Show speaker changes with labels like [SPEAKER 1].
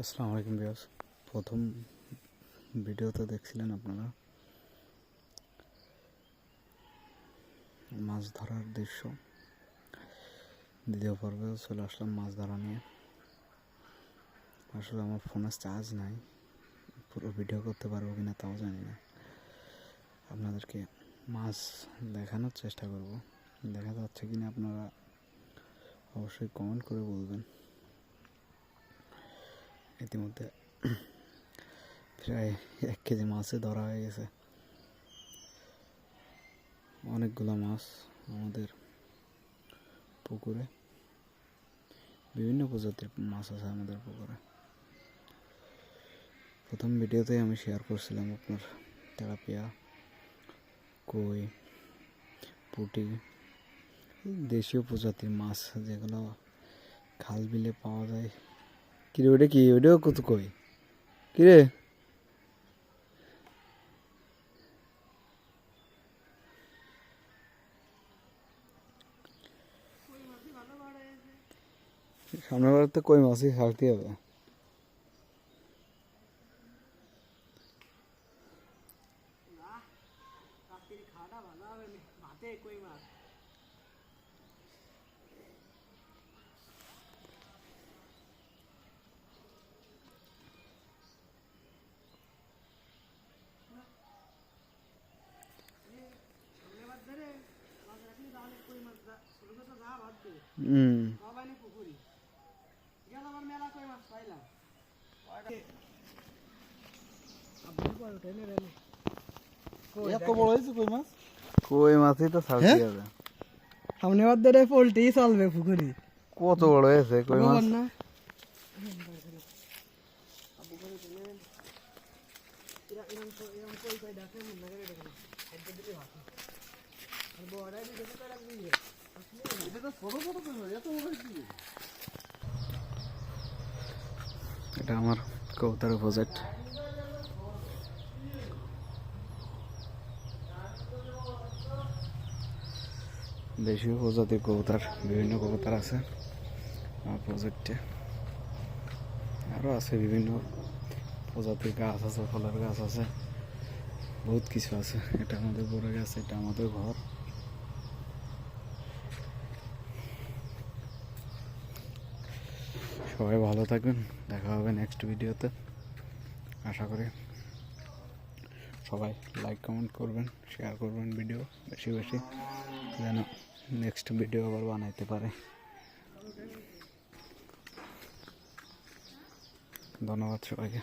[SPEAKER 1] আসসালামু আলাইকুম বিয়াস প্রথম ভিডিওতে দেখছিলেন আপনারা মাছ ধরার দৃশ্য। দ্বিতীয় পর্বে চলে আসলাম মাছ ধরা নিয়ে। আসলে আমার ফোনের চার্জ নাই। পুরো ভিডিও করতে পারব কি না তাও জানি না। আপনাদেরকে মাছ দেখানোর চেষ্টা করব। দেখা যাচ্ছে কি না আপনারা অবশ্যই কমেন্ট করে বলবেন। ইতিমধ্যে প্রায় এক কেজি মাছে ধরা হয়ে গেছে। অনেকগুলো মাছ আমাদের পুকুরে। বিভিন্ন প্রজাতির মাছ আছে আমাদের পুকুরে। প্রথম ভিডিওতেই আমি শেয়ার করছিলাম আপনার তেলাপিয়া, কই, পুঁটি দেশীয় প্রজাতির মাছ যেগুলো খাল বিলে পাওয়া যায়। কিরে ওটা কি ওটাও কত কই কিরে সামনের বার তো কই মাছই ছাড়তে হবে
[SPEAKER 2] কই মাছ
[SPEAKER 1] কই মাছই তো ছাড়তে
[SPEAKER 2] হ্যাঁ?
[SPEAKER 1] হবে
[SPEAKER 2] সামনে বার ধরে পোল্ট্রি চলবে পুকুরি।
[SPEAKER 1] কত বড় হয়েছে কই মাছ?
[SPEAKER 2] না।
[SPEAKER 1] এটা আমার কবুতরের প্রজেক্ট দেশীয় প্রজাতির কবুতর, বিভিন্ন কবুতর আছে আমার প্রজেক্টে আরও আছে বিভিন্ন প্রজাতির গাছ আছে, ফলের গাছ আছে, বহুত কিছু আছে। এটা আমাদের বড় গাছ, এটা আমাদের ঘর। সবাই ভালো থাকবেন, দেখা হবে নেক্সট ভিডিওতে আশা করি সবাই লাইক কমেন্ট করবেন শেয়ার করবেন ভিডিও বেশি বেশি, যেন নেক্সট ভিডিও আবার বানাইতে পারে। ধন্যবাদ সবাইকে।